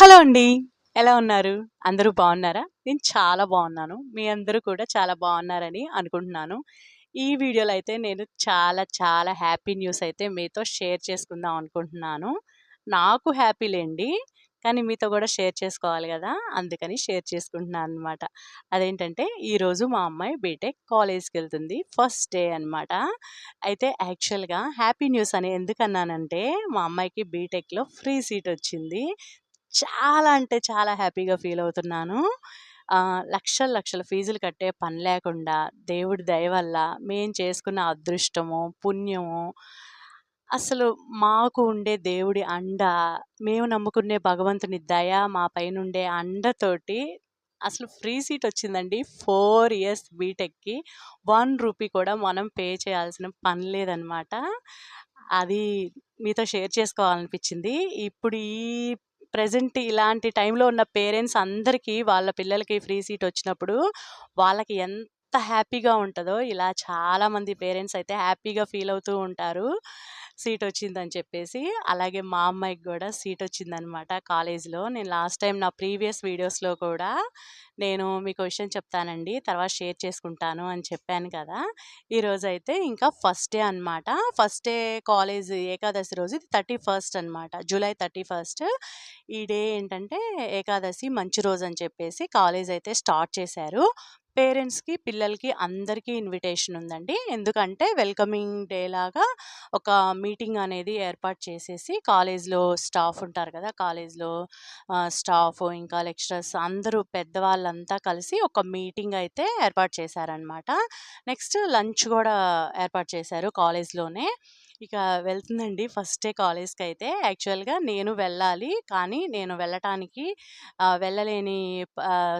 Hello అండి. ఎలా ఉన్నారు? అందరూ బాగున్నారా నేను చాలా బాగున్నాను మీ అందరూ కూడా చాలా బాగున్నారని అనుకుంటున్నాను. ఈ వీడియోలో అయితే నేను చాలా చాలా హ్యాపీ న్యూస్ అయితే మీతో షేర్ చేసుకుందాం అనుకుంటున్నాను. నాకు హ్యాపీ లేండి. కానీ మీతో కూడా షేర్ చేసుకోవాలి కదా అందుకని షేర్ చేసుకుంటున్నాను అనమాట అదేంటంటే ఈరోజు మా అమ్మాయి బీటెక్ కాలేజ్కి వెళ్తుంది ఫస్ట్ డే అనమాట. అయితే యాక్చువల్‌గా హ్యాపీ న్యూస్ అని ఎందుకన్నానంటే మా అమ్మాయికి బీటెక్‌లో ఫ్రీ సీట్ వచ్చింది. చాలా అంటే చాలా హ్యాపీగా ఫీల్ అవుతున్నాను. లక్షల లక్షల ఫీజులు కట్టే పని లేకుండా దేవుడి దయ వల్ల మేము చేసుకున్న అదృష్టము, పుణ్యము అసలు మాకు ఉండే దేవుడి అండ, మేము నమ్ముకునే భగవంతుని దయ మా పైనుండే అండతోటి అసలు ఫ్రీ సీట్ వచ్చిందండి. ఫోర్ ఇయర్స్ బీటెక్‌కి. వన్ రూపీ కూడా మనం పే చేయాల్సిన పని లేదనమాట. అది మీతో షేర్ చేసుకోవాలనిపించింది. ఇప్పుడు ఈ ప్రెజెంట్ ఇలాంటి టైంలో ఉన్న పేరెంట్స్ అందరికీ వాళ్ళ పిల్లలకి ఫ్రీ సీట్ వచ్చినప్పుడు వాళ్ళకి ఎంత హ్యాపీగా ఉంటుందో ఇలా చాలామంది పేరెంట్స్ అయితే హ్యాపీగా ఫీల్ అవుతూ ఉంటారు. సీట్ వచ్చిందని చెప్పేసి. అలాగే మా అమ్మాయికి కూడా సీట్ వచ్చిందనమాట కాలేజ్‌లో. నేను లాస్ట్ టైం నా ప్రీవియస్ వీడియోస్‌లో కూడా నేను మీ విషయం చెప్తానండి. తర్వాత షేర్ చేసుకుంటాను అని చెప్పాను కదా! ఈరోజైతే ఇంకా ఫస్ట్ డే అనమాట. ఫస్ట్ డే కాలేజ్ ఏకాదశి రోజు ఇది 31st అనమాట. జూలై 31 ఈ డే ఏంటంటే ఏకాదశి మంచి రోజు అని చెప్పేసి కాలేజ్ అయితే స్టార్ట్ చేశారు. పేరెంట్స్‌కి, పిల్లలకి అందరికీ ఇన్విటేషన్ ఉందండి. ఎందుకంటే వెల్కమింగ్ డే లాగా ఒక మీటింగ్ అనేది ఏర్పాటు చేసేసి కాలేజ్‌లో స్టాఫ్ ఉంటారు కదా! కాలేజ్‌లో స్టాఫ్ ఇంకా లెక్చరర్స్ అందరూ పెద్దవాళ్ళంతా కలిసి ఒక మీటింగ్ అయితే ఏర్పాటు చేశారనమాట. నెక్స్ట్ లంచ్ కూడా ఏర్పాటు చేశారు కాలేజ్‌లోనే. ఇక వెళ్తుందండి ఫస్ట్ డే అయితే యాక్చువల్‌గా నేను వెళ్ళాలి. కానీ నేను వెళ్ళటానికి వెళ్ళలేని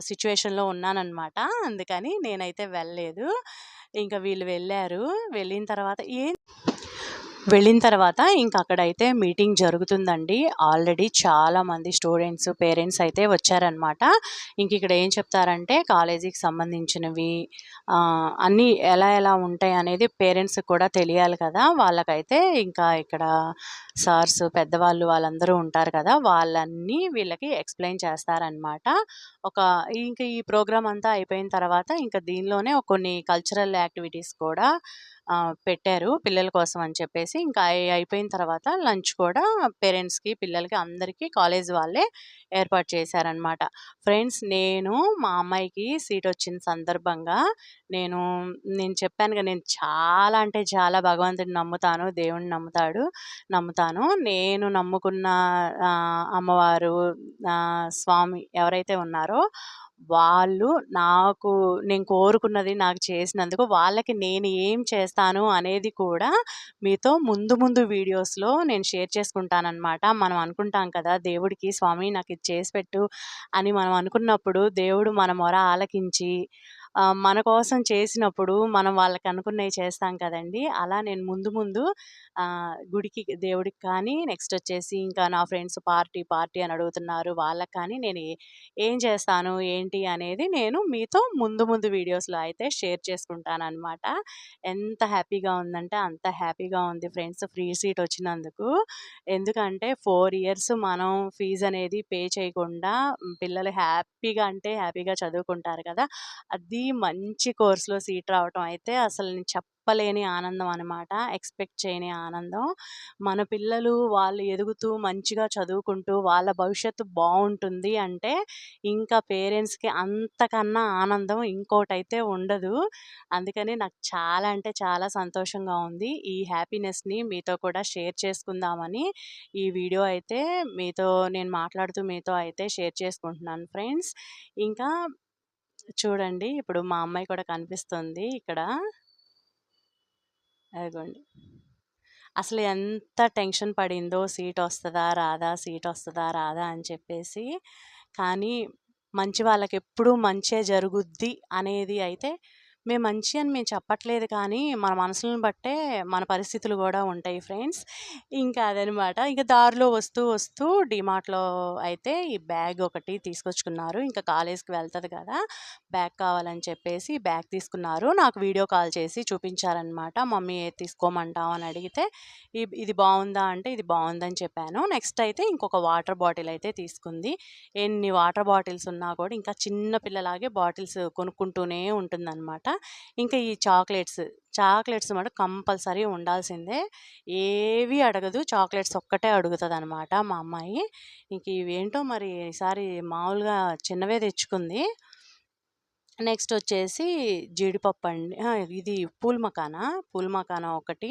సిచ్యువేషన్లో ఉన్నానన్నమాట అందుకని నేనైతే వెళ్ళలేదు. ఇంకా వీళ్ళు వెళ్ళారు వెళ్ళిన తర్వాత ఏం వెళ్ళిన తర్వాత ఇంక అక్కడైతే మీటింగ్ జరుగుతుందండి. ఆల్రెడీ చాలామంది స్టూడెంట్స్, పేరెంట్స్ అయితే వచ్చారనమాట. ఇంక ఇక్కడ ఏం చెప్తారంటే కాలేజీకి సంబంధించినవి అన్నీ ఎలా ఎలా ఉంటాయి అనేది పేరెంట్స్‌కి కూడా తెలియాలి కదా! వాళ్ళకైతే ఇంకా ఇక్కడ సార్స్, పెద్దవాళ్ళు వాళ్ళందరూ ఉంటారు కదా! వాళ్ళన్నీ వీళ్ళకి ఎక్స్‌ప్లెయిన్ చేస్తారనమాట. ఒక ఇంక ఈ ప్రోగ్రామ్ అంతా అయిపోయిన తర్వాత ఇంకా దీనిలోనే కొన్ని కల్చరల్ యాక్టివిటీస్ కూడా పెట్టారు పిల్లల కోసం అని చెప్పేసి. ఇంకా అయి అయిపోయిన తర్వాత లంచ్ కూడా పేరెంట్స్‌కి, పిల్లలకి అందరికీ కాలేజ్ వాళ్ళే ఏర్పాటు చేశారనమాట. ఫ్రెండ్స్ నేను మా అమ్మాయికి సీట్ వచ్చిన సందర్భంగా నేను నేను చెప్పానుగా నేను చాలా అంటే చాలా భగవంతుడిని నమ్ముతాను. దేవుడిని నమ్ముతాడు నమ్ముతాను. నేను నమ్ముకున్న అమ్మవారు స్వామి ఎవరైతే ఉన్నారో వాళ్ళు నాకు నేను కోరుకున్నది నాకు చేసినందుకు వాళ్ళకి నేను ఏం చేస్తాను అనేది కూడా మీతో ముందు ముందు వీడియోస్‌లో నేను షేర్ చేసుకుంటానన్నమాట మనం అనుకుంటాం కదా! దేవుడికి స్వామి నాకిది చేసి పెట్టు అని మనం అనుకున్నప్పుడు దేవుడు మన మొర ఆలకించి ఆహ్, మన కోసం చేసినప్పుడు మనం వాళ్ళకి అనుకున్నవి చేస్తాం కదండీ! అలా నేను ముందు ముందు ఆహ్, గుడికి దేవుడికి కానీ నెక్స్ట్ వచ్చేసి ఇంకా నా ఫ్రెండ్స్ పార్టీ, పార్టీ అని అడుగుతున్నారు. వాళ్ళకి కానీ నేను ఏ ఏం చేస్తాను, ఏంటి అనేది నేను మీతో ముందు ముందు వీడియోస్‌లో అయితే షేర్ చేసుకుంటాననమాట. ఎంత హ్యాపీగా ఉందంటే అంత హ్యాపీగా ఉంది ఫ్రెండ్స్ ఫ్రీ సీట్ వచ్చినందుకు. ఎందుకంటే 4 ఇయర్స్ మనం ఫీజ్ అనేది పే చేయకుండా పిల్లలు హ్యాపీగా అంటే హ్యాపీగా చదువుకుంటారు కదా! అది మంచి కోర్సులో సీట్ రావటం అయితే అసలు నేను చెప్పలేని ఆనందం అనమాట. ఎక్స్‌పెక్ట్ చేయని ఆనందం. మన పిల్లలు వాళ్ళు ఎదుగుతూ మంచిగా చదువుకుంటూ వాళ్ళ భవిష్యత్తు బాగుంటుంది అంటే ఇంకా పేరెంట్స్‌కి అంతకన్నా ఆనందం ఇంకోటైతే ఉండదు. అందుకని నాకు చాలా అంటే చాలా సంతోషంగా ఉంది. ఈ హ్యాపీనెస్‌ని మీతో కూడా షేర్ చేసుకుందామని ఈ వీడియో అయితే మీతో నేను మాట్లాడుతూ మీతో అయితే షేర్ చేసుకుంటున్నాను ఫ్రెండ్స్. ఇంకా చూడండి ఇప్పుడు మా అమ్మాయి కూడా కనిపిస్తుంది ఇక్కడ. అదిగోండి. అసలు ఎంత టెన్షన్ పడిందో సీట్ వస్తుందా రాదా? సీట్ వస్తుందా రాదా? అని చెప్పేసి. కానీ మంచి వాళ్ళకెప్పుడూ మంచే జరుగుద్ది అనేది అయితే మేము మంచి అని మేము చెప్పట్లేదు కానీ మన మనసులను బట్టే మన పరిస్థితులు కూడా ఉంటాయి ఫ్రెండ్స్. ఇంకా అదనమాట. ఇంకా దారిలో వస్తూ వస్తూ డిమార్ట్లో అయితే ఈ బ్యాగ్ ఒకటి తీసుకొచ్చుకున్నారు. ఇంకా కాలేజ్కి వెళ్తుంది కదా బ్యాగ్ కావాలని చెప్పేసి బ్యాగ్ తీసుకున్నారు. నాకు వీడియో కాల్ చేసి చూపించారనమాట. మమ్మీ ఏది తీసుకోమంటావు? అని అడిగితే ఇది బాగుందా? అంటే ఇది బాగుందని చెప్పాను. నెక్స్ట్ అయితే ఇంకొక వాటర్ బాటిల్ అయితే తీసుకుంది. ఎన్ని వాటర్ బాటిల్స్ ఉన్నా కూడా ఇంకా చిన్న పిల్లలాగే బాటిల్స్ కొనుక్కుంటూనే ఉంటుందన్నమాట ఇంకా ఈ చాక్లెట్స్ చాక్లెట్స్ మాట కంపల్సరీ ఉండాల్సిందే. ఏవి అడగదు చాక్లెట్స్ ఒక్కటే అడుగుతుంది అనమాట మా అమ్మాయి. ఇంక ఇవేంటో మరి ఈసారి మామూలుగా చిన్నవే తెచ్చుకుంది. నెక్స్ట్ వచ్చేసి జీడిపప్పు అండి. ఇది పూల్ మకానా. పూల్ మకానా ఒకటి.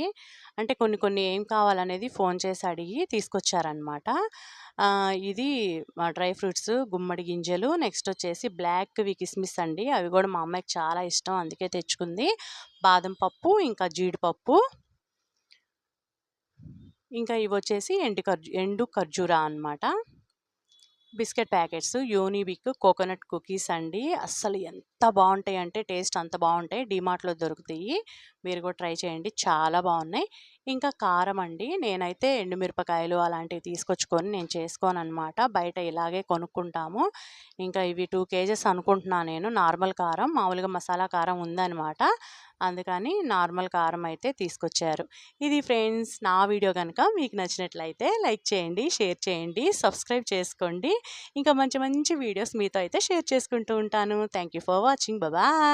అంటే కొన్ని కొన్ని ఏం కావాలనేది ఫోన్ చేసి అడిగి తీసుకొచ్చారనమాట ఇది డ్రై ఫ్రూట్స్ గుమ్మడి గింజలు నెక్స్ట్ వచ్చేసి బ్లాక్వి కిస్మిస్ అండి. అవి కూడా మా అమ్మాయికి చాలా ఇష్టం అందుకే తెచ్చుకుంది. బాదం పప్పు ఇంకా జీడిపప్పు. ఇంకా ఇవి వచ్చేసి ఎండు ఖర్జూ ఎండు ఖర్జూరా అన్నమాట. Biscuit packets Unibic coconut cookies అండి. అస్సలు ఎంత బాగుంటాయి అంటే టేస్ట్ అంత బాగుంటాయి. డిమార్ట్లో దొరుకుతాయి. మీరు కూడా ట్రై చేయండి. చాలా బాగున్నాయి. ఇంకా కారం అండి. నేనైతే ఎండుమిరపకాయలు అలాంటివి తీసుకొచ్చుకొని నేను చేసుకోను అనమాట బయట ఇలాగే కొనుక్కుంటాము. ఇంకా ఇవి టూ కేజెస్ అనుకుంటున్నాను నేను. నార్మల్ కారం మామూలుగా మసాలా కారం ఉందన్నమాట. అందుకని నార్మల్ కారం అయితే తీసుకొచ్చారు. ఇది ఫ్రెండ్స్ నా వీడియో కనుక మీకు నచ్చినట్లయితే లైక్ చేయండి షేర్ చేయండి సబ్స్క్రైబ్ చేసుకోండి. ఇంకా మంచి మంచి వీడియోస్ మీతో అయితే షేర్ చేసుకుంటూ ఉంటాను. Thank you watching. Bye bye.